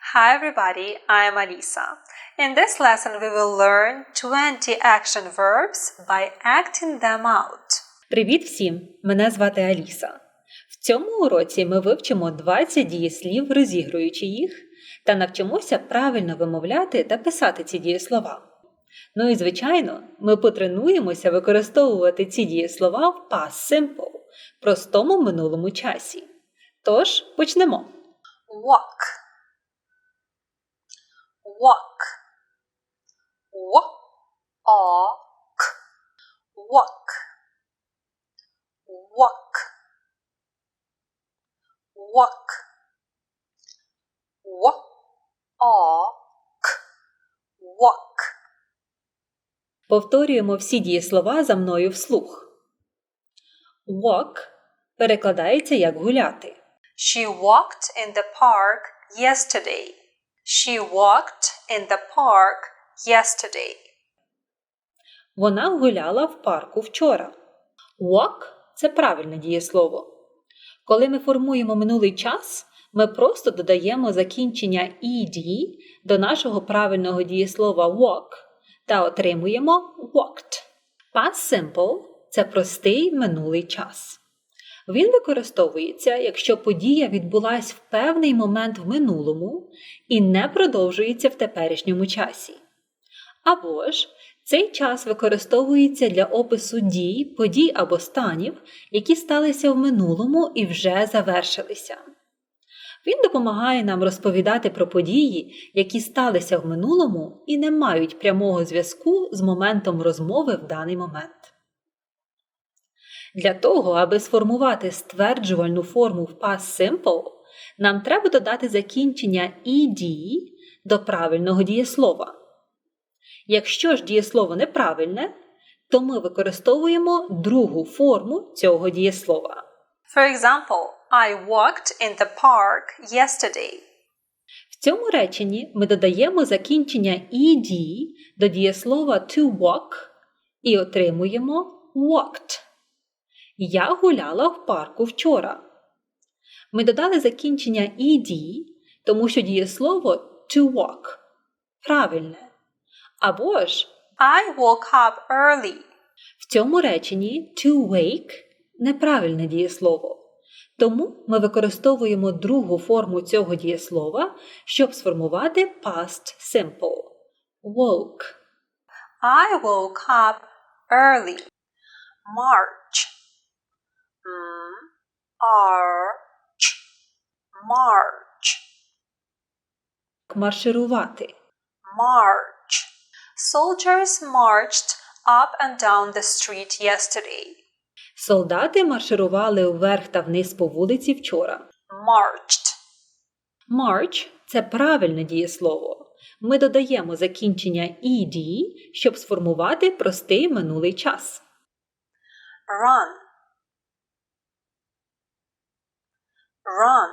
Hi everybody, I'm Alisa. In this lesson we will learn 20 action verbs by acting them out. Привіт всім! Мене звати Аліса. В цьому уроці ми вивчимо 20 дієслів, розігруючи їх, та навчимося правильно вимовляти та писати ці дієслова. Ну і звичайно, ми потренуємося використовувати ці дієслова в past simple – простому минулому часі. Тож почнемо. Walk. Walk. Walk. Walk. Walk. Walk. Walk. Walk. Повторюємо всі дієслова за мною вслух. Walk перекладається як гуляти. She walked in the park yesterday. She walked in the park yesterday. Вона гуляла в парку вчора. Walk – це правильне дієслово. Коли ми формуємо минулий час, ми просто додаємо закінчення ed до нашого правильного дієслова walk та отримуємо walked. Past simple – це простий минулий час. Він використовується, якщо подія відбулась в певний момент в минулому і не продовжується в теперішньому часі. Або ж цей час використовується для опису дій, подій або станів, які сталися в минулому і вже завершилися. Він допомагає нам розповідати про події, які сталися в минулому і не мають прямого зв'язку з моментом розмови в даний момент. Для того, аби сформувати стверджувальну форму в past simple, нам треба додати закінчення ed до правильного дієслова. Якщо ж дієслово неправильне, то ми використовуємо другу форму цього дієслова. For example, I walked in the park yesterday. В цьому реченні ми додаємо закінчення ed до дієслова to walk і отримуємо walked. Я гуляла в парку вчора. Ми додали закінчення ed, тому що дієслово to walk правильне. Або ж I woke up early. в цьому реченні to wake неправильне дієслово. Тому ми використовуємо другу форму цього дієслова, щоб сформувати past simple woke. I woke up early. March. M arch. March. Марширувати. March. Soldiers marched up and down the street yesterday. Солдати марширували вверх та вниз по вулиці вчора. Marched. March – це правильне дієслово. Ми додаємо закінчення ed, щоб сформувати простий минулий час. Run. Run.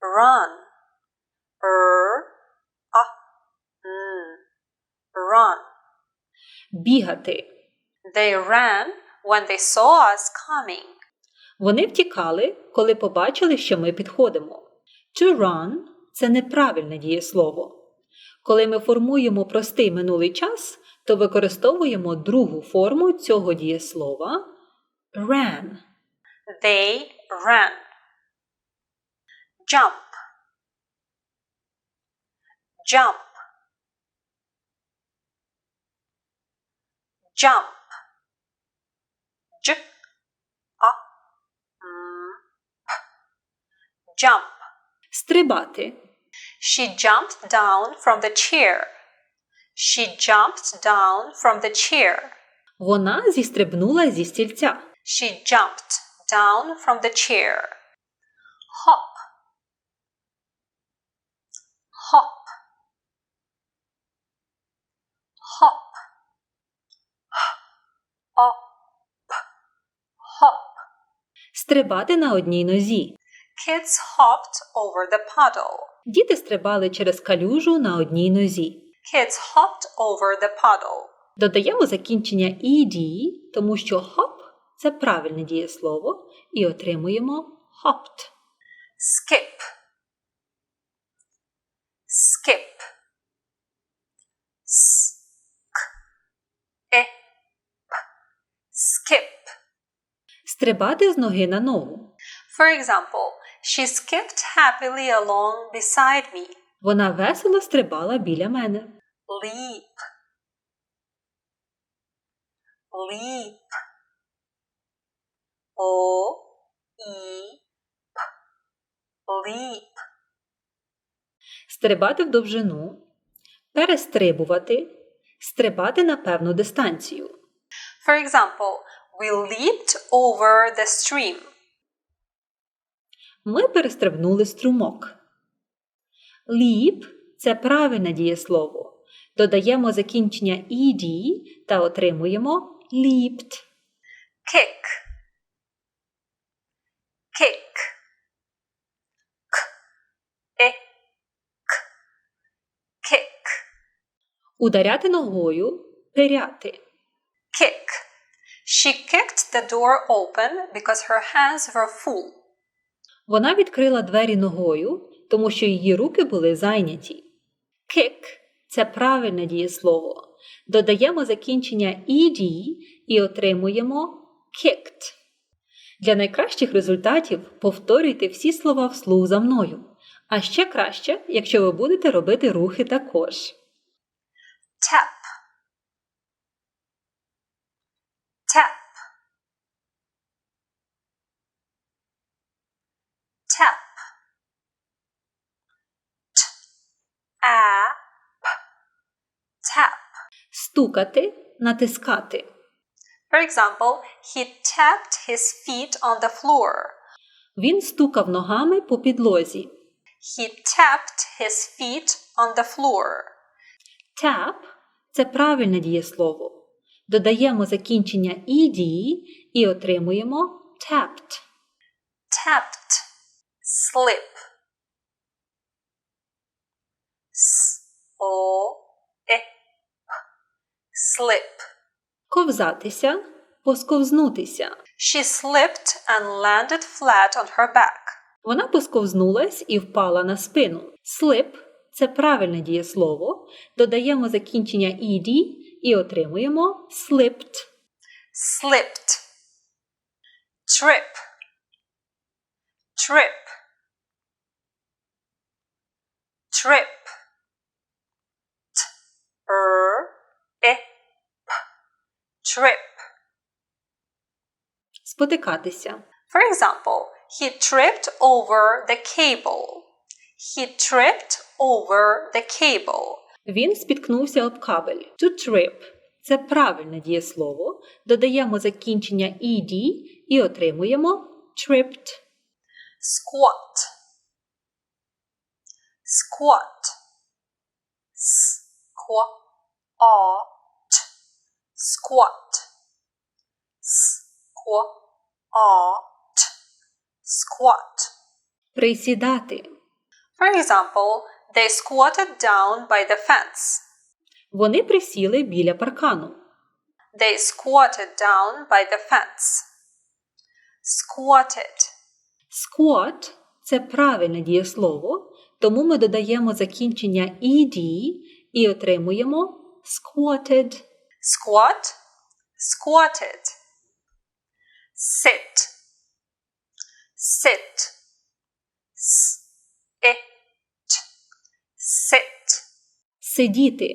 Run. Er. Ah. Mm. Run. Бігати. They ran when they saw us coming. Вони втікали, коли побачили, що ми підходимо. To run – це неправильне дієслово. Коли ми формуємо простий минулий час, то використовуємо другу форму цього дієслова ran. They ran. Jump. Jump. Jump. J. A. M. P. Jump. Стрибати. She jumped down from the chair. She jumped down from the chair. Вона зістрибнула зі стільця. She jumped down from the chair. Hop. Hop. Hop. Hop. Hop. Стрибати на одній нозі. Kids hopped over the puddle. Діти стрибали через калюжу на одній нозі. Kids hopped over the puddle. Додаємо закінчення ed, тому що hop – це правильне дієслово, і отримуємо hopped. skip, skip, sk, e, p, skip. Стрибати з ноги на ногу. For example, she skipped happily along beside me. Вона весело стрибала біля мене. Leap, leap. O, E, P, leap. Стрибати в довжину, перестрибувати, стрибати на певну дистанцію. For example, we leaped over the stream. Ми перестрибнули струмок. Ліп це правильне дієслово. Додаємо закінчення «ed» та отримуємо leaped. Kick. K, e, k, kick, Ударяти ногою, пиряти. kick. She kicked the door open because her hands were full. Вона відкрила двері ногою, тому що її руки були зайняті. Kick – це правильне дієслово. Додаємо закінчення «ed» і отримуємо kicked. Для найкращих результатів повторюйте всі слова вслух за мною. А ще краще, якщо ви будете робити рухи також. Tap, tap, tap. T, a, p, tap. Стукати, натискати. For example, he tapped his feet on the floor. Він стукав ногами по підлозі. He tapped his feet on the floor. Tap – це правильне дієслово. Додаємо закінчення «ed» і отримуємо tapped. Tapped. Slip. O e p. Slip. Ковзатися, посковзнутися. She slipped and landed flat on her back. Вона посковзнулась і впала на спину. Slip – це правильне дієслово. Додаємо закінчення «ed» і отримуємо slipped. Slipped. Trip. Trip. Trip. T r e p. Trip. Спотикатися. For example, he tripped over the cable. He tripped over the cable. Він спіткнувся об кабель. To trip – це правильне дієслово. Додаємо закінчення «ed» і отримуємо tripped. Squat. Squat. Squat. Squat. Squat. Squat. Присідати. For example, they squatted down by the fence. Вони присіли біля паркану. They squatted down by the fence. Squatted. Squat – це правильне дієслово, тому ми додаємо закінчення «ed» і отримуємо squatted. Squat. Squatted. Sit. Sit. S. It. Sit. Сидіти.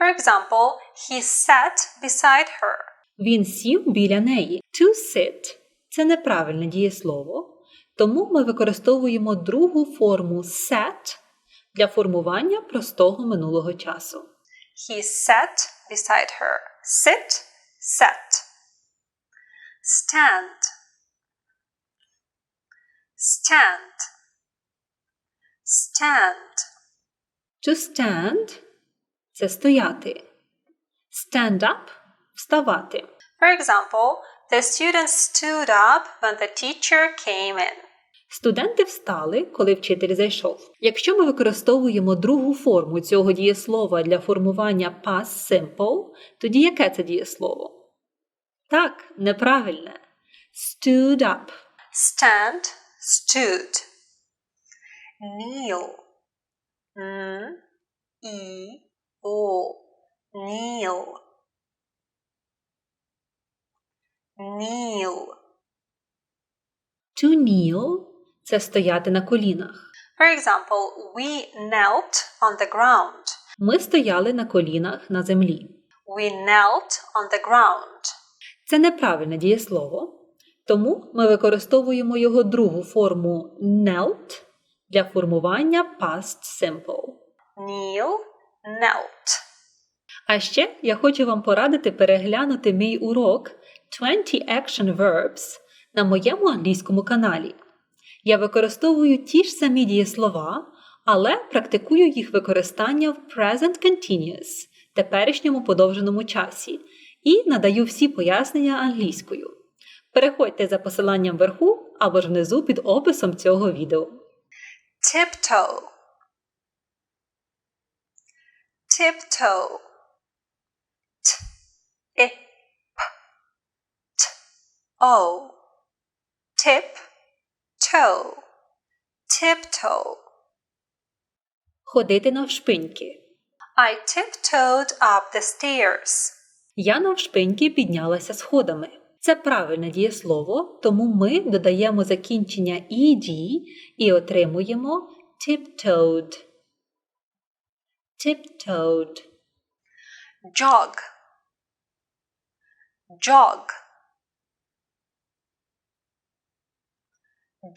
For example, he sat beside her. Він сів біля неї. To sit – це неправильне дієслово, тому ми використовуємо другу форму set для формування простого минулого часу. He sat beside her. Sit. Sat. Stand. Stand. Stand. To stand – це стояти. Stand up – вставати. For example, the students stood up when the teacher came in. Студенти встали, коли вчитель зайшов. Якщо ми використовуємо другу форму цього дієслова для формування past simple, тоді яке це дієслово? Так, неправильне. Stood up. Stand, stood. kneel. N E O kneel. Kneel. To kneel – це стояти на колінах. For example, we knelt on the ground. Ми стояли на колінах на землі. We knelt on the ground. Це неправильне дієслово, тому ми використовуємо його другу форму knelt для формування past simple. Kneel, knelt. А ще я хочу вам порадити переглянути мій урок 20 Action Verbs на моєму англійському каналі. Я використовую ті ж самі дієслова, але практикую їх використання в Present Continuous теперішньому подовженому часі і надаю всі пояснення англійською. Переходьте за посиланням вверху або ж внизу під описом цього відео. Tiptoe. Tiptoe. T, I, P, T, O. Tip, toe. Tiptoe. Ходити навшпиньки. I tiptoed up the stairs. Я навшпиньки піднялася сходами. Це правильне дієслово, тому ми додаємо закінчення ed і отримуємо tiptoed. Tiptoed. Jog. Jog.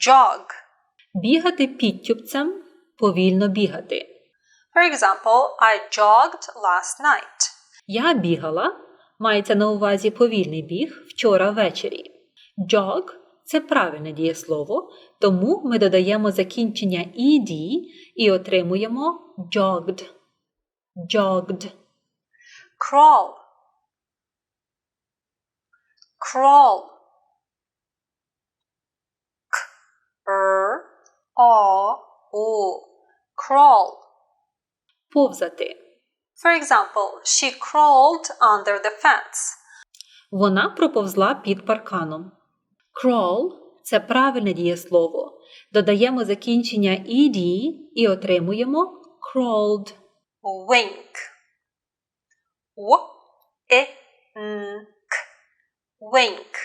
Jog. Бігати підтюпцем, повільно бігати. For example, I jogged last night. Я бігала, мається на увазі повільний біг вчора ввечері. Jog – це правильне дієслово, тому ми додаємо закінчення ed і отримуємо jogged. Jogged. Crawl. Crawl. K R A O. Crawl. Повзати. For example, she crawled under the fence. Вона проповзла під парканом. Crawl – це правильне дієслово. Додаємо закінчення ed і отримуємо crawled. Wink. W N K. Wink.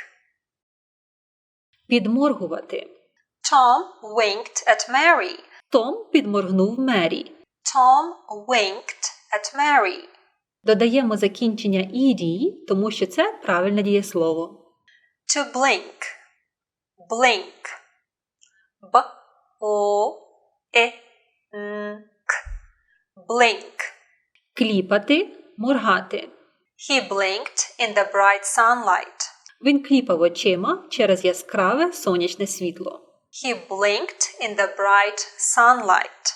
Підморгувати. Tom winked at Mary. Том підморгнув Мері. Tom winked at Mary. Додаємо закінчення ed, тому що це правильне дієслово. To blink. Blink. B O I N K. Blink. Кліпати, моргати. He blinked in the bright sunlight. Він кліпав очима через яскраве сонячне світло. He blinked in the bright sunlight.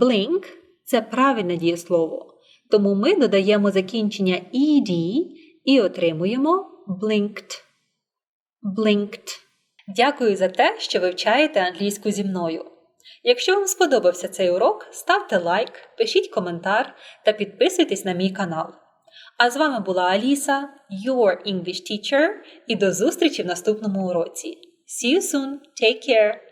Blink – це правильне дієслово, тому ми додаємо закінчення ed і отримуємо blinked. Blinked. Дякую за те, що вивчаєте англійську зі мною. Якщо вам сподобався цей урок, ставте лайк, пишіть коментар та підписуйтесь на мій канал. А з вами була Аліса, your English teacher, і до зустрічі в наступному уроці. See you soon. Take care.